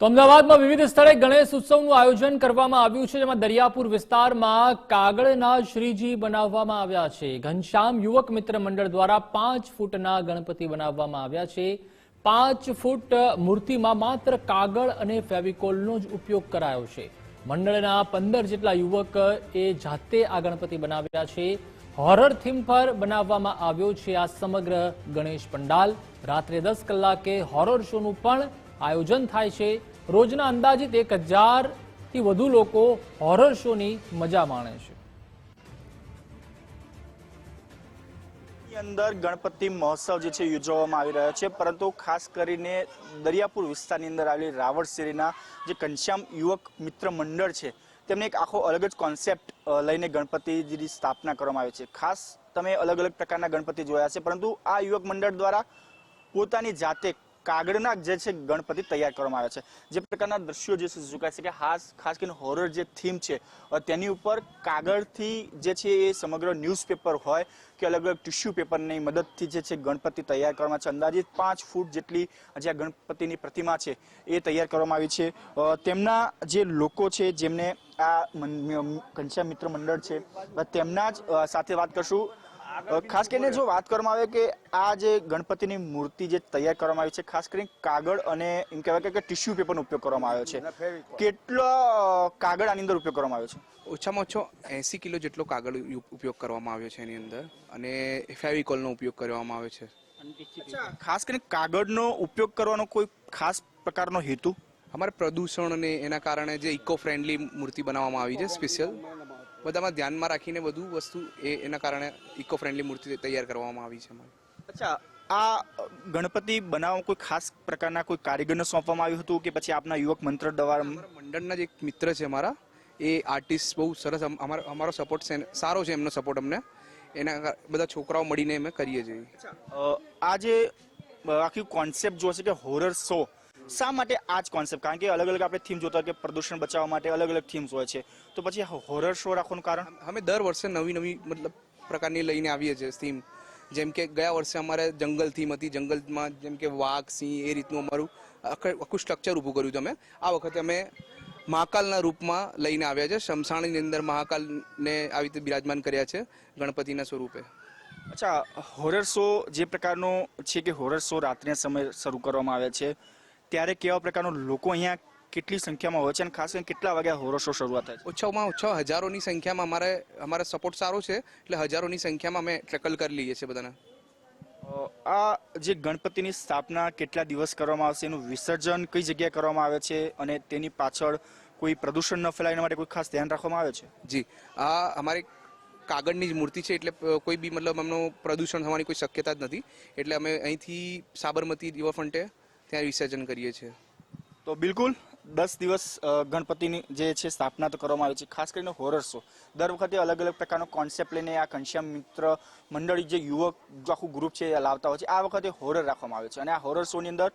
તો અમદાવાદમાં વિવિધ સ્થળે ગણેશ ઉત્સવનું આયોજન કરવામાં આવ્યું છે, જેમાં દરિયાપુર વિસ્તારમાં કાગળના શ્રીજી બનાવવામાં આવ્યા છે. ઘનશ્યામ યુવક મિત્ર મંડળ દ્વારા પાંચ ફૂટના ગણપતિ બનાવવામાં આવ્યા છે. પાંચ ફૂટ મૂર્તિમાં માત્ર કાગળ અને ફેવિકોલનો જ ઉપયોગ કરાયો છે. મંડળના પંદર જેટલા યુવક એ જાતે આ ગણપતિ બનાવ્યા છે. હોરર થીમ પર બનાવવામાં આવ્યો છે આ સમગ્ર ગણેશ પંડાલ. રાત્રે દસ કલાકે હોરર શોનું પણ આયોજન થાય છે. રોજના અંદાજિત એક હજારથી વધુ લોકો હોરર શોની મજા માણે છે. અંદર ગણપતિ મહોત્સવ જે છે યોજવામાં આવી રહ્યો છે, પરંતુ ખાસ કરીને દરિયાપુર વિસ્તારની અંદર આવેલી રાવળ શેરીના જે ઘનશ્યામ યુવક મિત્ર મંડળ છે, તેમને એક આખો અલગ જ કોન્સેપ્ટ લઈને ગણપતિજીની સ્થાપના કરવામાં આવી છે. ખાસ તમે અલગ અલગ પ્રકારના ગણપતિ જોયા છે, પરંતુ આ યુવક મંડળ દ્વારા પોતાની જાતે કાગળના જે છે ગણપતિ તૈયાર કરવામાં આવે છે. જે પ્રકારના દ્રશ્યો જે છે ઝુકાય છે કે ખાસ ખાસ કરીને હોરર જે થીમ છે તેની ઉપર કાગળથી જે છે એ સમગ્ર ન્યૂઝપેપર હોય કે અલગ અલગ ટિશ્યુ પેપરની મદદથી જે છે ગણપતિ તૈયાર કરવામાં છે. અંદાજિત પાંચ ફૂટ જેટલી જે આ ગણપતિની પ્રતિમા છે એ તૈયાર કરવામાં આવી છે. તેમના જે લોકો છે, જેમને આ ઘનશ્યામ મિત્ર મંડળ છે તેમના જ સાથે વાત કરશું. ખાસ કરીને જો વાત કરવામાં આવે કે આ જે ગણપતિની મૂર્તિ જે તૈયાર કરવામાં આવી છે ખાસ કરીને કાગળ અને એમ કહેવાય કે ટિશ્યુ પેપરનો ઉપયોગ કરવામાં આવ્યો છે. કેટલો કાગળ આની અંદર ઉપયોગ કરવામાં આવ્યો છે? ઓછામાં ઓછો એંસી કિલો જેટલો કાગળ ઉપયોગ કરવામાં આવ્યો છે એની અંદર અને ફેવિકોલનો ઉપયોગ કરવામાં આવ્યો છે. ખાસ કરીને કાગળનો ઉપયોગ કરવાનો કોઈ ખાસ પ્રકારનો હેતુ? અમારે પ્રદૂષણ અને એના કારણે જે ઇકો ફ્રેન્ડલી મૂર્તિ બનાવવામાં આવી છે સ્પેશિયલ. બધામાં ધ્યાનમાં રાખીને બધું વસ્તુ એ એના કારણે ઇકો ફ્રેન્ડલી મૂર્તિ તૈયાર કરવામાં આવી છે અમારે. અચ્છા આ ગણપતિ બનાવવા કોઈ ખાસ પ્રકારના કોઈ કારીગરને સોંપવામાં આવ્યું હતું કે પછી આપના યુવક મંત્ર દ્વારા મંડળના જે એક મિત્ર છે અમારા એ આર્ટિસ્ટ બહુ સરસ અમ- અમારો અમારો સપોર્ટ છે સારો છે એમનો સપોર્ટ અમને. એના બધા છોકરાઓ મળીને અમે કરીએ છીએ. આ જે આખી કોન્સેપ્ટ જો છે કે હોરર શો શા માટે આ જ કોન્સેપ્ટ કારણ કે અલગ અલગ આપણે થીમ જોતા કે પ્રદૂષણ બચાવવા માટે અલગ અલગ થીમ્સ હોય છે. તો પછી હોરર શો રાખવાનું કારણ? અમે દર વર્ષે નવી નવી મતલબ પ્રકારની લઈને આવીએ છીએ થીમ જેમ કે ગયા વર્ષે અમારે જંગલ થીમ હતી. જંગલમાં જેમ કે વાઘ સિંહ એ રીતનું અમારું આખે- સ્ટ્રક્ચર ઊભું કર્યું હતું અમે. આ વખતે અમે મહાકાલના રૂપમાં લઈને આવ્યા છે. શમશાણીની અંદર મહાકાલને આવી રીતે બિરાજમાન કર્યા છે ગણપતિના સ્વરૂપે. અચ્છા હોરર શો જે પ્રકારનો છે કે હોરર શો રાત્રિના સમય શરૂ કરવામાં આવે છે ત્યારે કેવા પ્રકારનો લોકો અહીંયા કેટલી સંખ્યામાં હોય છે અને ખાસ કરીને કેટલા વાગ્યા હોરોશો શરૂઆત થાય છે? ઓછામાં ઓછા હજારોની સંખ્યામાં અમારે અમારે સપોર્ટ સારો છે એટલે હજારોની સંખ્યામાં અમે ટ્રેકલ કરી લઈએ છીએ બધાને. આ જે ગણપતિની સ્થાપના કેટલા દિવસ કરવામાં આવશે એનું વિસર્જન કઈ જગ્યાએ કરવામાં આવે છે અને તેની પાછળ કોઈ પ્રદૂષણ ન ફેલાય એના માટે કોઈ ખાસ ધ્યાન રાખવામાં આવે છે? જી આ અમારી કાગળની જ મૂર્તિ છે એટલે કોઈ બી મતલબ એમનું પ્રદૂષણ થવાની કોઈ શક્યતા જ નથી. એટલે અમે અહીંથી સાબરમતી રિવરફ્રન્ટે ત્યાં વિસર્જન કરીએ છીએ. તો બિલકુલ દસ દિવસ ગણપતિની જે છે સ્થાપના તો કરવામાં આવે છે. ખાસ કરીને હોરર શો દર વખતે અલગ અલગ પ્રકારનો કોન્સેપ્ટ લઈને આ ઘનશ્યામ મિત્ર મંડળી જે યુવક આખું ગ્રુપ છે એ લાવતા હોય છે, આ વખતે હોરર રાખવામાં આવે છે. અને આ હોરર શોની અંદર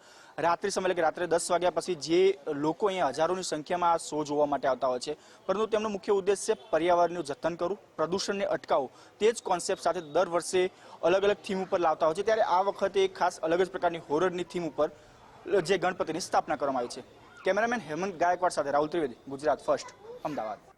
રાત્રિ સમય એટલે કે રાત્રે દસ વાગ્યા પછી જે લોકો અહીંયા હજારોની સંખ્યામાં આ શો જોવા માટે આવતા હોય છે. પરંતુ તેમનો મુખ્ય ઉદ્દેશ છે પર્યાવરણનું જતન કરવું, પ્રદૂષણને અટકાવવું. તે જ કોન્સેપ્ટ સાથે દર વર્ષે અલગ અલગ થીમ ઉપર લાવતા હોય છે. ત્યારે આ વખતે ખાસ અલગ જ પ્રકારની હોરરની થીમ ઉપર જે ગણપતિની સ્થાપના કરવામાં આવી છે. કેમેરામેન હેમંત ગાયકવાડ સાથે રાહુલ ત્રિવેદી, ગુજરાત ફર્સ્ટ, અમદાવાદ.